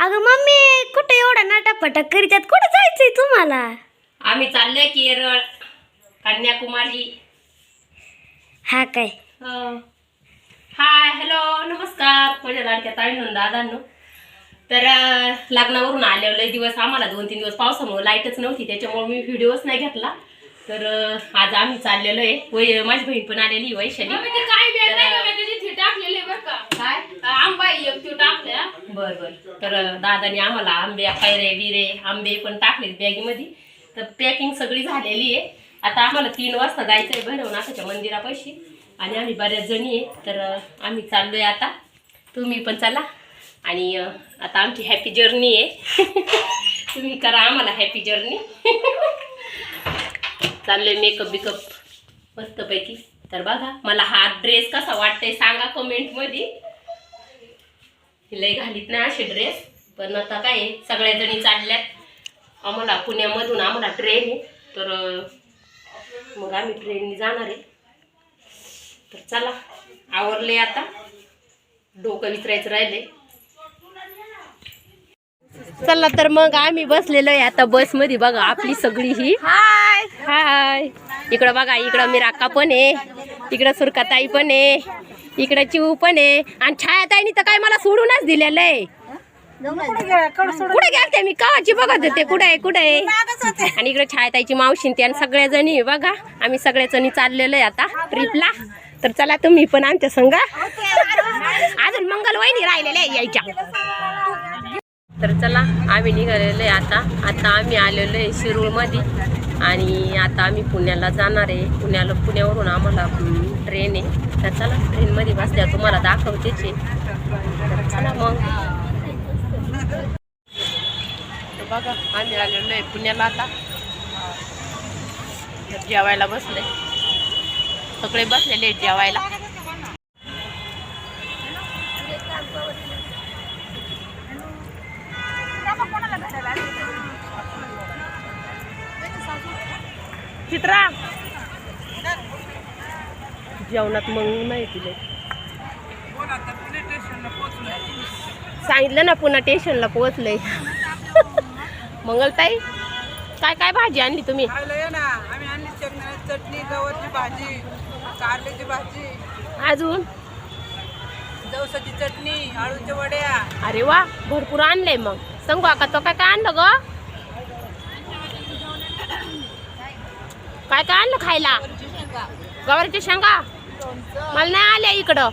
अगं मम्मी कुठे एवढा नाटक करीतात कुठं जायचंय तुम्हाला? आम्ही चाललोय केरळ कन्याकुमारी. हा काय? हाय हॅलो नमस्कार. माझ्या लाडक्या ताईंनो दादांनो? तर अं, लग्नावरून आलेलो लय दिवस आम्हाला दोन तीन दिवस पावसामुळे लाईटच नव्हती त्याच्यामुळे मी व्हिडिओच नाही घेतला. तर अं, आज आम्ही चाललेलो आहे. वै माझी बहीण पण आलेली वैशाली. काय? आंबा एक त्यो टाकल्या बर बर. तर दादाने आम्हाला आंबे कैरे बिरे आंबे पण टाकले बॅगीमध्ये. तर पॅकिंग सगळी झालेली आहे. आता आम्हाला तीन वाजता जायचं आहे भैरवनाथाच्या मंदिरापाशी. आणि आम्ही बऱ्याच जणी आहे. तर आम्ही चाललोय आता. तुम्ही पण चला. आणि आता आमची हॅपी जर्नी आहे. तुम्ही करा आम्हाला हॅपी जर्नी चाललोय मेकअप बिकअप मस्तपैकी. तर बघा मला हा ड्रेस कसा वाटतंय सांगा कमेंटमध्ये लय घालीत नाही असे ड्रेस पण आता काय सगळ्या जणी चालल्यात. आम्हाला पुण्यामधून आम्हाला ट्रेन आहे. तर मग आम्ही ट्रेनने जाणार आहे. तर चला आवरले आता. डोकं विसरायचं राहिले चला तर मग आम्ही बसलेलो आहे आता बसमध्ये बघा आपली सगळी ही. हाय हाय इकडं बघा इकडं मिराका पण आहे. इकडं सुरकाताई पण आहे इकडं चिऊ पण आहे आणि छायाताईनी तर काय मला सोडूनच दिलेलं आहे. कुठे गेलते मी? कावाची बघत होते कुठे आहे कुठे आहे? आणि इकडे छायाताईची मावशी आणि सगळ्या जणी आहे बघा. आम्ही सगळ्या जणी चाललेलो आहे आता ट्रिपला तर चला तुम्ही पण आमच्या संघ अजून मंगल वहिनी राहिलेल्या यायच्या. तर चला आम्ही निघालेलो आहे आता. आता आम्ही आलेलो आहे शिरूळमध्ये. आणि आता आम्ही पुण्याला जाणार आहे. पुण्याला पुण्यावरून आम्हाला ट्रेन आहे. तर चला ट्रेनमध्ये बसल्या तुम्हाला दाखवतेच आहे. चला मग. बघा आम्ही आलेलो आहे पुण्याला आता. जेवायला बसले. सगळे बसलेले आहेत जेवायला. चित्रा. जेवणात मग नाही तुले सांगितलं ना पुन्हा स्टेशनला पोहोचलंय. मंगलताई काय काय भाजी आणली तुम्ही? ना. आम्ही आणली चटणी भाजी कारल्याची भाजी. अजून? जवसाची चटणी आळूच्या वड्या. अरे वा भरपूर आणलंय मग. सांगू का तो काय काय आणलं ग? काय काय आणलं खायला? गवारीच्या शेंगा? मला नाही आल्या इकडं.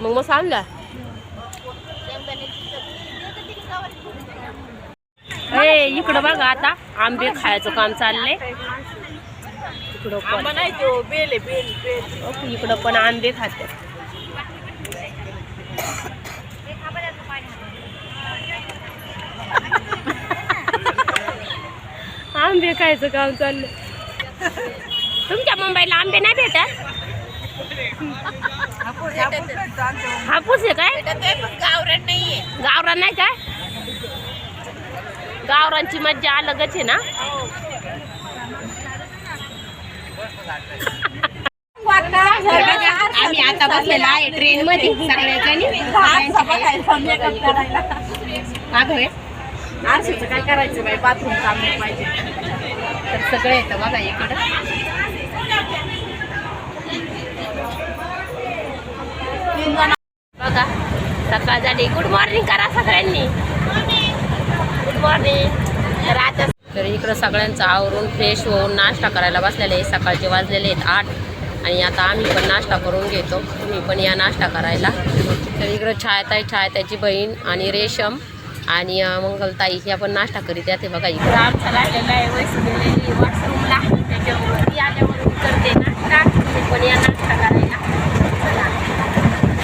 मग मग आणलं ए इकडं बघा आता आंबे खायचं काम चाललंय. इकडं पण. इकडं पण आंबे खाते. आंबे खायचं काम चाललं तुमच्या मुंबईला आंबे नाही भेटत? हापूस आहे काय? गावरान नाहीये गावरान नाही काय? गावरांची मज्जा अलगच आहे ना? आम्ही आता बसलेलो आहे ट्रेन मध्ये हे, काय करायचं बाई? बाथरूम पाहिजे. तर सगळे येतं बघा इकडं. बघा सकाळ झाली गुड मॉर्निंग करा सगळ्यांनी. गुड मॉर्निंग तर तर इकडं सगळ्यांचं आवरून फ्रेश होऊन नाश्ता करायला बसलेले सकाळचे वाजलेले आहेत आठ. आणि आता आम्ही पण नाश्ता करून घेतो. तुम्ही पण या नाश्ता करायला. तर इकडं छायाताई छायताची बहीण आणि रेशम. आणि मंगलताई ही आपण नाश्ता करीत आहे बघा इकडे आमचा लागलेला आहे वैष्णू वॉशरूमला त्याच्यावर आल्यावर करते नाश्ता. पण या नाश्ता करायला